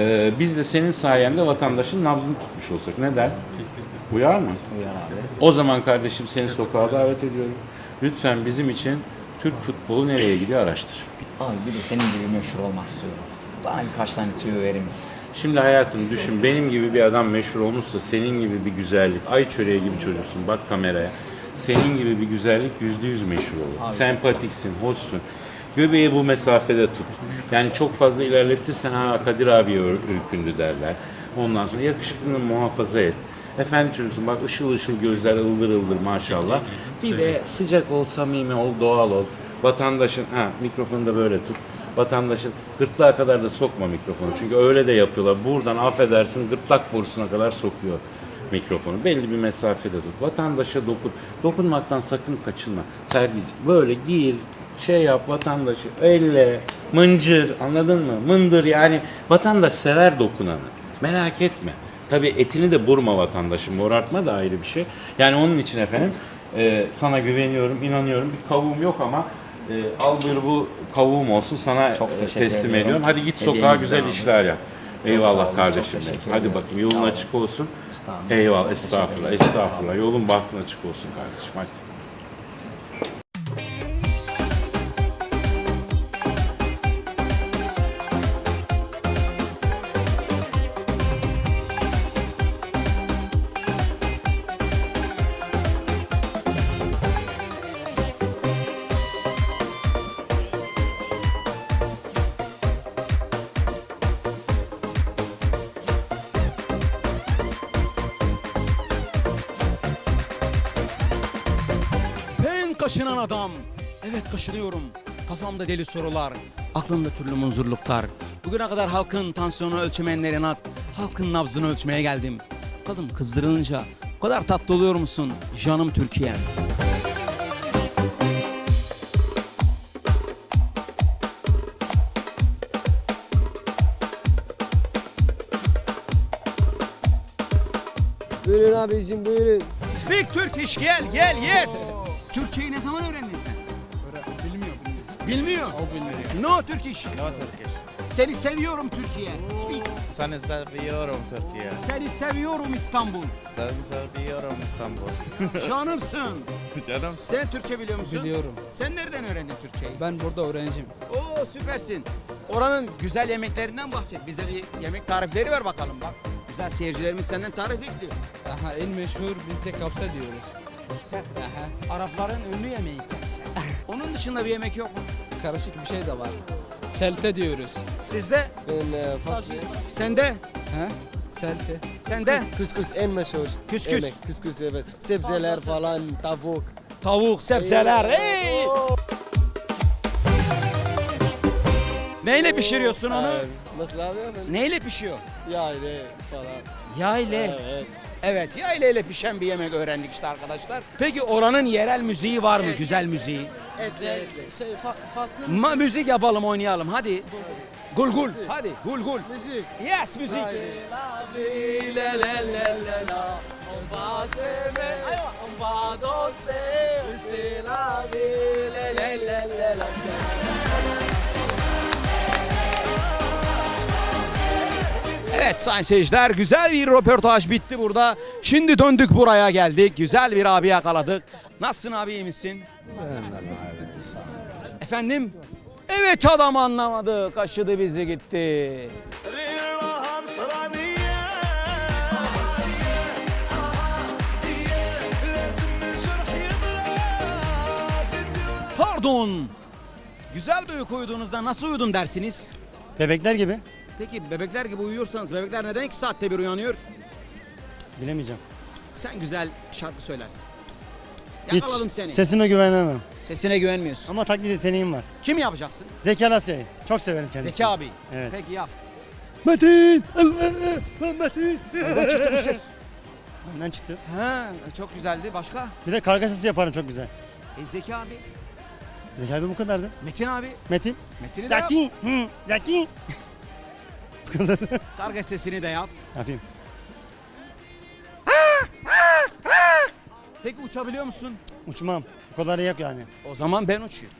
Ee, biz de senin sayende vatandaşın nabzını tutmuş olsak. Ne der? Uyar mı? Uyar abi. O zaman kardeşim seni sokağa davet ediyorum. Lütfen bizim için Türk futbolu nereye gidiyor araştır. Abi bir de senin gibi meşhur olmak istiyorum. Bana birkaç tane tüyo verir misin? Şimdi hayatım düşün benim gibi bir adam meşhur olmuşsa senin gibi bir güzellik, ay çöreği gibi çocuksun bak kameraya. Senin gibi bir güzellik yüzde yüz meşhur olur. Abi Sempatiksin, hoşsun. Göbeği bu mesafede tut. Yani çok fazla ilerletirsen ha Kadir abi ür- ürkündü derler. Ondan sonra yakışıklılığını muhafaza et. Efendi çocuksun bak ışıl ışıl gözler ıldır ıldır maşallah. Bir de sıcak ol, samimi ol, doğal ol. Vatandaşın, ha mikrofonu da böyle tut. Vatandaşın gırtlağa kadar da sokma mikrofonu. Çünkü öyle de yapıyorlar. Buradan affedersin gırtlak borusuna kadar sokuyor mikrofonu. Belli bir mesafede tut. Vatandaşa dokun. Dokunmaktan sakın kaçınma. Sergici böyle gir, şey yap vatandaşı elle, mıncır anladın mı? Mındır yani vatandaş sever dokunanı. Merak etme. Tabii etini de burma vatandaşın morartma da ayrı bir şey. Yani onun için efendim e, sana güveniyorum, inanıyorum. Bir kavuğum yok ama e, al bir bu kavuğum olsun sana Çok e, teşekkür teslim ediyorum. ediyorum. Hadi git sokağa güzel aldım. işler yap. sağ Eyvallah olun, kardeşim çok benim. Hadi ederim. bakayım yolun olun. açık olsun. Estağfurullah. Eyvallah Teşekkür estağfurullah ederim. estağfurullah. Yolun bahtın açık olsun kardeşim hadi. Kaşınan adam. Evet kaşınıyorum. Kafamda deli sorular. Aklımda türlü munzurluklar. Bugüne kadar halkın tansiyonu ölçemeyenler inat. Halkın nabzını ölçmeye geldim. Kadın kızdırılınca o kadar tatlı oluyor musun canım Türkiye'm? Buyurun abicim buyurun. Speak Turkish gel gel yes. Türkçeyi ne zaman öğrendin sen? Bilmiyor. Bilmiyor. O bilmiyor. No Turkish. No Turkish. Seni seviyorum Türkiye. Speak. Seni seviyorum Türkiye. Seni seviyorum İstanbul. Seni seviyorum İstanbul. Canımsın. Canım. Sen Türkçe biliyor musun? Biliyorum. Sen nereden öğrendin Türkçeyi? Ben burada öğrenciyim. Oo süpersin. Oranın güzel yemeklerinden bahset. Bize bir yemek tarifleri ver bakalım bak. Güzel seyircilerimiz senden tarif bekliyor. Aha en meşhur bizde kapsa diyoruz. Sen Aha Arapların ünlü yemeği kepse. Onun dışında bir yemek yok mu? karışık bir şey de var. Selte diyoruz. Sizde? Ben e, fasulye. Sende? Ha? Selte. Sende? Kuskus en meşhur. Küsküs. Yemek. Kuskus evet. Sebzeler falan, tavuk. Tavuk, sebzeler. Hey! Neyle pişiriyorsun onu? Evet. Nasıl abi? Ben Neyle pişiyor? yayla falan. Yağ ile. Evet. Evet, yağ ile ile pişen bir yemek öğrendik işte arkadaşlar. Peki oranın yerel müziği var mı? Güzel müziği. Şey, fa faslı Ma müzik yapalım oynayalım hadi. Gul gul. Hadi gul gul. müzik. Yes müzik. Evet sayın seyirciler güzel bir röportaj bitti burada. Şimdi döndük buraya geldik. Güzel bir abi yakaladık. Nasılsın abi iyi misin? Efendim? Evet adam anlamadı. Kaşıdı bizi gitti. Pardon. Güzel bir uyku uyuduğunuzda nasıl uyudum dersiniz? Bebekler gibi. Peki bebekler gibi uyuyorsanız bebekler neden iki saatte bir uyanıyor? Bilemeyeceğim. Sen güzel şarkı söylersin. Hiç Yakaladım seni. sesime güvenemem. Sesine güvenmiyorsun. Ama taklit yeteneğim var. Kim yapacaksın? Zeki Alasya'yı. Çok severim kendisini. Zeki abi. Evet. Peki yap. Metin! Allah! Lan Metin! Çıktı bu ses? Benden çıktı. Ha, çok güzeldi. Başka? Bir de karga sesi yaparım çok güzel. E, Zeki abi. Zeki abi bu kadardı. Metin abi. Metin. Metin'i de yap. Zeki! Hı, Zeki! Kadar. Karga sesini de yap. Yapayım. Peki uçabiliyor musun? Uçmam. Bu kadar yok yani. O zaman ben uçuyorum.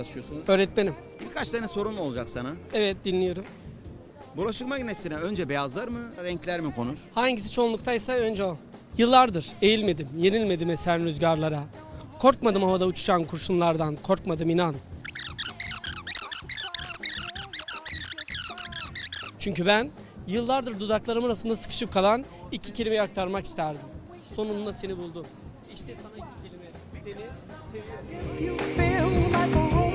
Uğraşıyorsunuz? Öğretmenim. Birkaç tane sorun olacak sana. Evet dinliyorum. Bulaşık makinesine önce beyazlar mı, renkler mi konur? Hangisi çoğunluktaysa önce o. Yıllardır eğilmedim, yenilmedim esen rüzgarlara. Korkmadım havada uçuşan kurşunlardan, korkmadım inan. Çünkü ben yıllardır dudaklarım arasında sıkışıp kalan iki kelimeyi aktarmak isterdim. Sonunda seni buldum. İşte sana iki kelime. Seni seviyorum.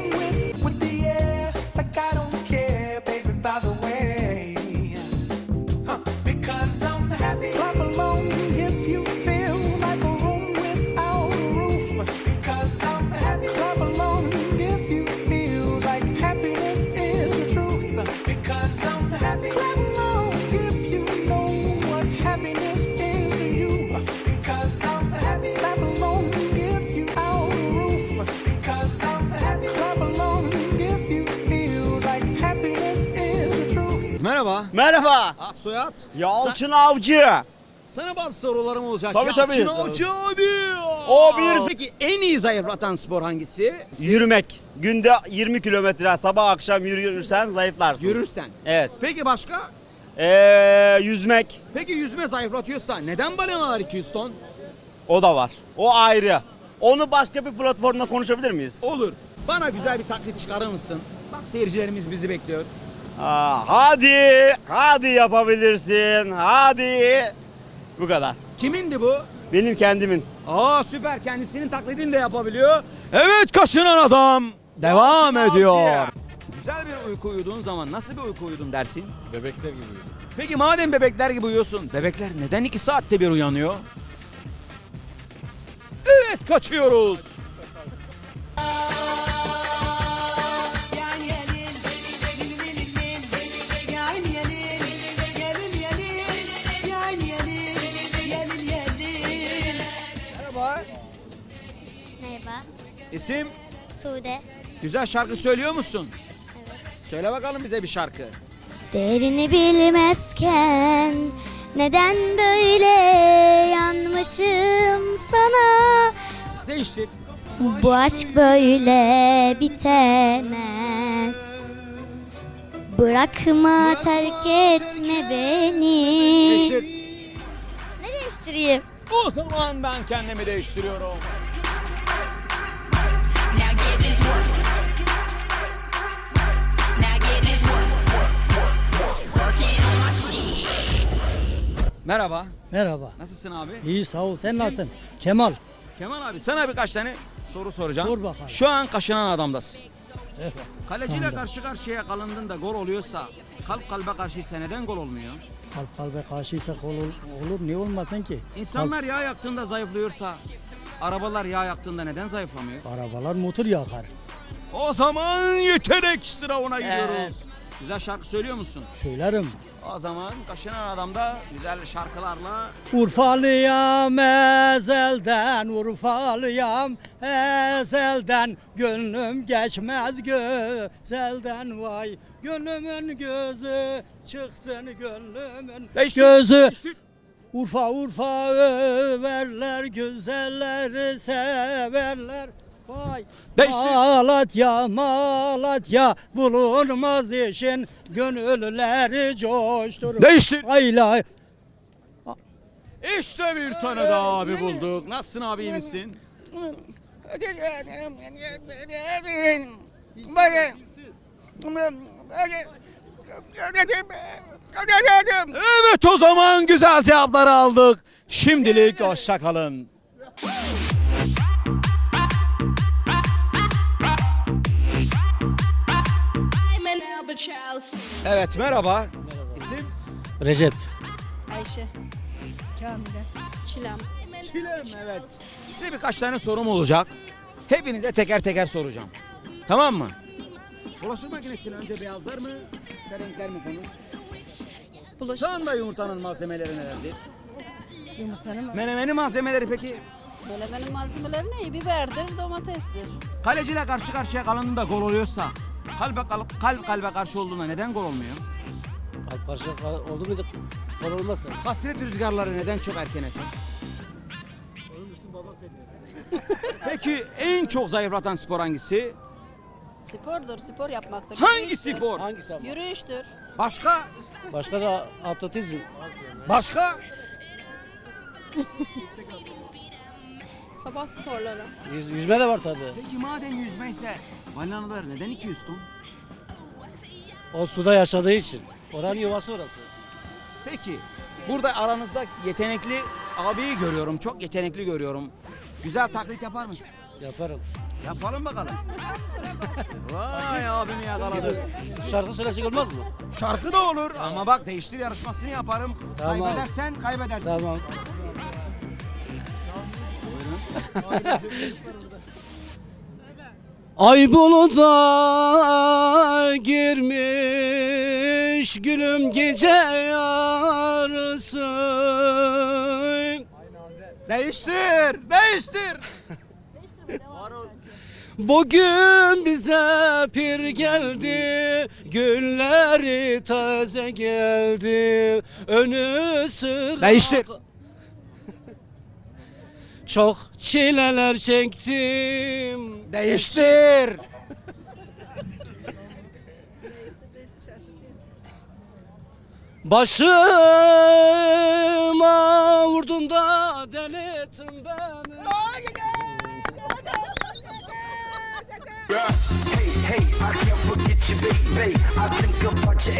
Merhaba. Merhaba. Ad soyad. Yalçın Avcı. Sana bazı sorularım olacak. Tabii, Yalçın tabii. Avcı abi. O bir- Peki en iyi zayıflatan spor hangisi? Yürümek. Günde 20 kilometre sabah akşam yürürsen zayıflarsın. Yürürsen. Evet. Peki başka? Ee, yüzmek Peki yüzme zayıflatıyorsa neden balinalar 200 ton? o da var. O ayrı. Onu başka bir platformda konuşabilir miyiz? Olur. Bana güzel bir taklit çıkarır mısın? Bak seyircilerimiz bizi bekliyor. Aa, hadi. Hadi yapabilirsin. Hadi. Bu kadar. Kimindi bu? Benim kendimin. Aa süper kendisinin taklidini de yapabiliyor. Evet kaşınan adam. Devam ediyor. Güzel bir uyku uyuduğun zaman nasıl bir uyku uyudum dersin? Bebekler gibi. Peki madem bebekler gibi uyuyorsun, bebekler neden iki saatte bir uyanıyor? Evet kaçıyoruz. İsim? Sude. Güzel şarkı söylüyor musun? Söyle bakalım bize bir şarkı. Değerini bilmezken neden böyle yanmışım sana? Değiştir. Bu aşk böyle bitemez. Bırakma, terk etme beni. Değiştir. Ne değiştireyim? O zaman ben kendimi değiştiriyorum. Merhaba. Merhaba. Nasılsın abi? İyi sağ ol. Sen İsim? nasılsın? Kemal. Kemal abi sana birkaç tane soru soracağım. Sor bakalım. Şu an kaşınan adamdasın. Kaleciyle karşı karşıya kalındın da gol oluyorsa kalp kalbe karşıysa neden gol olmuyor? Kalp kalbe karşıysa olur, olur. Ne olmasın ki? İnsanlar yağ yaktığında zayıflıyorsa arabalar yağ yaktığında neden zayıflamıyor? Kalp- arabalar motor yakar. O zaman yetenek sınavına gidiyoruz. Evet. Güzel şarkı söylüyor musun? Söylerim. O zaman kaşınan adamda güzel şarkılarla Urfalıyam ezelden, Urfalıyam ezelden. Gönlüm geçmez gözelden vay. Gönlümün gözü çıksın gönlümün gözü. Urfa Urfa överler güzelleri severler Vay Değiştir. Malatya Malatya bulunmaz işin gönülleri coşturur Değiştir. Ayla İşte bir tane daha abi bulduk. Nasılsın abi iyi misin? Evet o zaman güzel cevapları aldık. Şimdilik hoşça Evet merhaba. İsim? Recep Ayşe. Kamile. Çilem. Çilem evet. Size birkaç tane sorum olacak. Hepinize teker teker soracağım. Tamam mı? Bulaşık makinesine önce beyazlar mı, renkler mi konur? Bulaşık. Şu anda yumurtanın malzemeleri nelerdir? Yumurtanın Menemenin malzemeleri peki? Menemenin malzemeleri ne? Biberdir, domatestir. Kaleciyle karşı karşıya kalındığında gol oluyorsa, kalbe kalp, kalp kalbe karşı olduğunda neden gol olmuyor? Kalp karşı oldu muydu? Gol olmaz da. Hasret rüzgarları neden çok erken eser? Peki en çok zayıflatan spor hangisi? Spordur, spor yapmaktır. Hangi Yürüyüştür. spor? Hangisi ama? Yürüyüştür. Başka? Başka da atletizm. Başka? Sabah sporları. Yüz, yüzme de var tabii. Peki madem yüzmeyse balinalar neden 200 ton? O suda yaşadığı için. Oranın yuvası orası. Peki burada aranızda yetenekli abiyi görüyorum. Çok yetenekli görüyorum. Güzel taklit yapar mısın? Yaparım. Yapalım bakalım. Vay abimi yakaladı. Şarkı söylesek olmaz mı? Şarkı da olur ama bak değiştir yarışmasını yaparım. Tamam. Kaybedersen kaybedersin. Tamam. Ay buluda girmiş gülüm gece yarısı. Değiştir, değiştir. Bugün bize pir geldi, gülleri taze geldi, önü sıra... Değiştir. Çok çileler çektim. Değiştir. Başıma vurdun da delitin beni. Hey, hey, I can't forget you, baby. I think about you